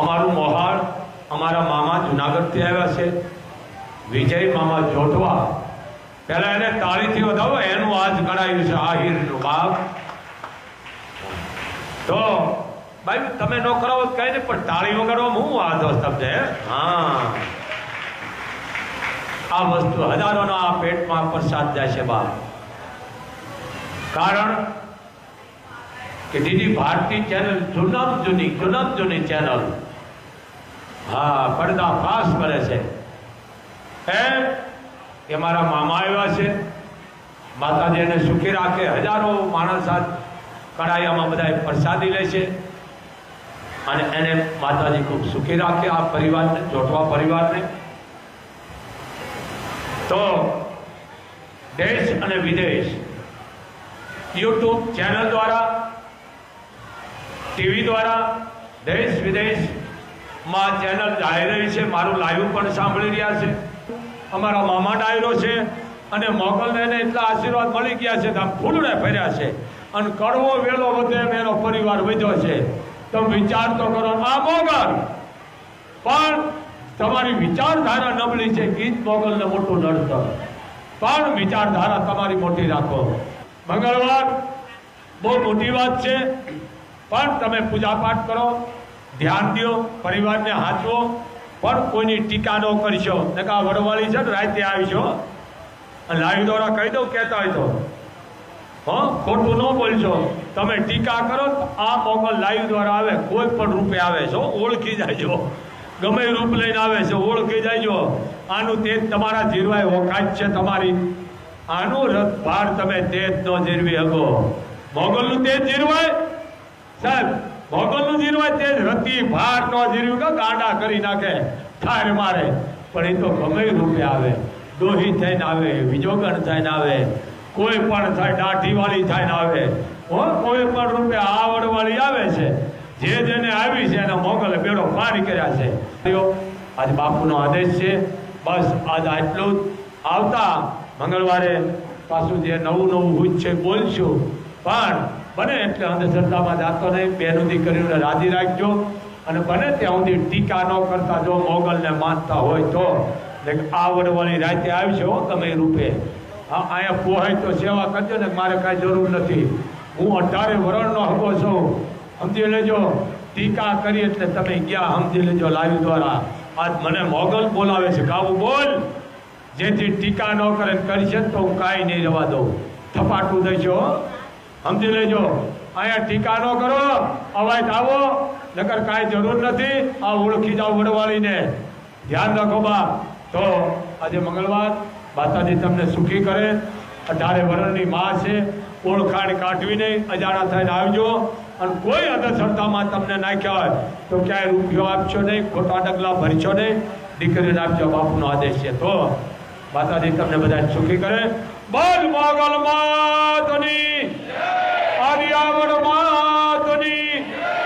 અમારું મોહાળ અમારા મામા જુનાગઢથી આવ્યા છે. વિજય મામા જોટવા પહેલા એને તાળીથી વધાવો, એનું આજ ગણાયું છે આહિરનું બાપ. તો ભાઈ તમે ન કરાવો કઈ નહીં, પણ તાળી વગાડવામાં હું આ દોસ્ત તમને હા. આ વસ્તુ હજારોના આ પેટમાં પ્રસાદ જાય છે બાપ. કારણ કે ડીડી ભારતી ચેનલ જૂનામ જૂની જૂનામ જૂની ચેનલ હા પડદા પાસ કરે છે. એમ કે મારા મામા આવ્યા છે. માતાજી એને સુખી રાખે. હજારો માણસ આ કડાયામાં બધા પ્રસાદી લે છે. અને એને માતાજી ખૂબ સુખી રાખે આ પરિવારને જોટવા પરિવારને. તો દેશ અને વિદેશ યુટ્યુબ ચેનલ દ્વારા ટીવી દ્વારા દેશ વિદેશમાં ચેનલ રહી છે. મારું લાઈવ પણ સાંભળી રહ્યા છે. અમારા મામા ડાયરો છે અને મોગલને એટલા આશીર્વાદ મળી ગયા છે તો ફૂલને ફર્યા છે. અને કડવો વેલો વધે એનો પરિવાર વધ્યો છે. તમે વિચાર તો કરો, આ મોગલ! પણ તમારી વિચારધારા નબળી છે. ગીત મોગલને મોટું નડતર. પણ વિચારધારા તમારી મોટી રાખો. મંગળવાર, બહુ મોટી વાત છે. પણ તમે પૂજાપાઠ કરો, ધ્યાન દો પરિવારને હાચવો, પણ કોઈની ટીકા ન કરશો. નકા વડવાળી છે ને રાતે આવીશો લાવી દ્વારા કહી દઉં, કહેતા હોય તો. હા, ખોટું ન બોલજો તમે ટીકા કરો, આ મોગલ લાઈવ દ્વારા આવે, કોઈ પણ રૂપે આવે છો ઓળખી જાયજો ગમે રૂપ લઈને આવે છે, ઓળખી જાયજો આનું તેજ તમારા જીરવાય ઓકાત છે તમારી. આનું રથ ભાર તમે તેજ ન જીરવી હકો મોગલનું તેજ જીરવાય સાહેબ મોગલનું જીરવાય તે રતી ભાર નો જીરવી કે ગાડા કરી નાખે, ઠાર મારે. પણ એ તો ગમે રૂપે આવે. દોહી થઈને આવે, વિજોગણ થઈને આવે. કોઈ પણ થાય દાઢી વાળી થઈને આવે. હો, કોઈ પણ રૂપે આવડ વાળી આવે છે. જે જેને આવી છે એના મોગલે બેડો પાર કર્યા છે. આજે બાપુનો આદેશ છે. બસ, આજ આટલું જ. આવતા મંગળવારે પાછું જે નવું નવું હુજ છે, બોલશું. પણ બને એટલે અંધશ્રદ્ધામાં જાતો નહીં, બેનું દીકરીઓને રાજી રાખજો. અને બને ત્યાં સુધી ટીકા ન કરતા જો મોગલને માનતા હોય તો. આ વડવાળી રાતે આવશે હો તમે રૂપે. હા, અહીંયા પોહાય તો સેવા કરજો ને મારે કાંઈ જરૂર નથી. હું અઢારે વરણનો હકો છું. સમજી લેજો. ટીકા કરી એટલે તમે ગયા, સમજી લેજો લાઈવ દ્વારા. આજ મને મોગલ બોલાવે છે. કાવું બોલ. જેથી ટીકા ન કરે કરી કરશે તો હું કાંઈ નહીં રહેવા દઉં. થપાટું હો. સમજી લેજો. અહીંયા ટીકા ન કરો, અવાજ આવો, નકર કાંઈ જરૂર નથી, આ ઓળખી જાઓ વડવાળીને. ધ્યાન રાખો બા તો આજે મંગળવાર, માતાજી તમને સુખી કરે. અઢારે વરણની માં છે, ઓળખાણ કાઢવીને અજાણા થઈને આવજો. અને કોઈ અંધશ્રદ્ધામાં તમને નાખ્યા હોય, તો ક્યાંય રૂપિયો આપશો નહીં, ખોટા ડગલા ભરશો નહીં. દીકરીને આપજો બાપુનો આદેશ છે. તો માતાજી તમને બધા સુખી કરે. બોલ મોગલ માતની